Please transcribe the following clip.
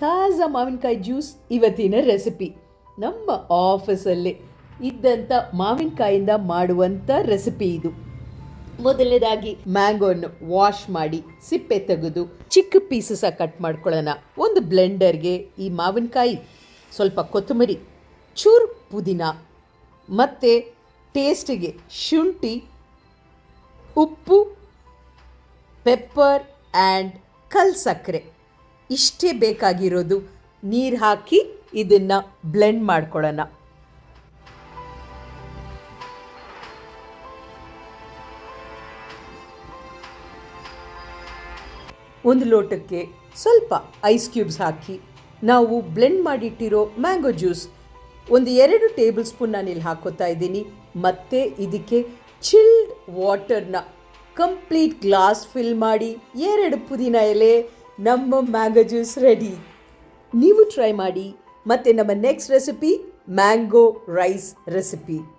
ತಾಜಾ ಮಾವಿನಕಾಯಿ ಜ್ಯೂಸ್ ಇವತ್ತಿನ ರೆಸಿಪಿ. ನಮ್ಮ ಆಫೀಸಲ್ಲೇ ಇದ್ದಂಥ ಮಾವಿನಕಾಯಿಂದ ಮಾಡುವಂಥ ರೆಸಿಪಿ ಇದು. ಮೊದಲನೇದಾಗಿ ಮ್ಯಾಂಗೋನ್ನು ವಾಶ್ ಮಾಡಿ ಸಿಪ್ಪೆ ತೆಗೆದು ಚಿಕ್ಕ ಪೀಸಸ್ ಕಟ್ ಮಾಡ್ಕೊಳ್ಳೋಣ. ಒಂದು ಬ್ಲೆಂಡರ್ಗೆ ಈ ಮಾವಿನಕಾಯಿ ಸ್ವಲ್ಪ ಕೊತ್ತಂಬರಿ, ಚೂರು ಪುದೀನ, ಮತ್ತು ಟೇಸ್ಟಿಗೆ ಶುಂಠಿ, ಉಪ್ಪು, ಪೆಪ್ಪರ್ ಆ್ಯಂಡ್ ಕಲ್ ಸಕ್ಕರೆ. ಇಷ್ಟೇ ಬೇಕಾಗಿರೋದು ನೀರು ಹಾಕಿ ಇದನ್ನು ಬ್ಲೆಂಡ್ ಮಾಡ್ಕೊಳ್ಳೋಣ. ಒಂದು ಲೋಟಕ್ಕೆ ಸ್ವಲ್ಪ ಐಸ್ ಕ್ಯೂಬ್ಸ್ ಹಾಕಿ ನಾವು ಬ್ಲೆಂಡ್ ಮಾಡಿಟ್ಟಿರೋ ಮ್ಯಾಂಗೋ ಜ್ಯೂಸ್ ಒಂದು ಎರಡು ಟೇಬಲ್ ಸ್ಪೂನ್ ನಾನು ಇಲ್ಲಿ ಹಾಕೋತಾ ಇದ್ದೀನಿ. ಮತ್ತು ಇದಕ್ಕೆ ಚಿಲ್ಡ್ ವಾಟರ್ನ ಕಂಪ್ಲೀಟ್ ಗ್ಲಾಸ್ ಫಿಲ್ ಮಾಡಿ ಎರಡು ಪುದೀನ ಎಲೆ ನಮ್ಮ ಮ್ಯಾಂಗೋ ಜ್ಯೂಸ್ ರೆಡಿ. ನೀವು ಟ್ರೈ ಮಾಡಿ ಮತ್ತು ನಮ್ಮ next recipe mango rice recipe.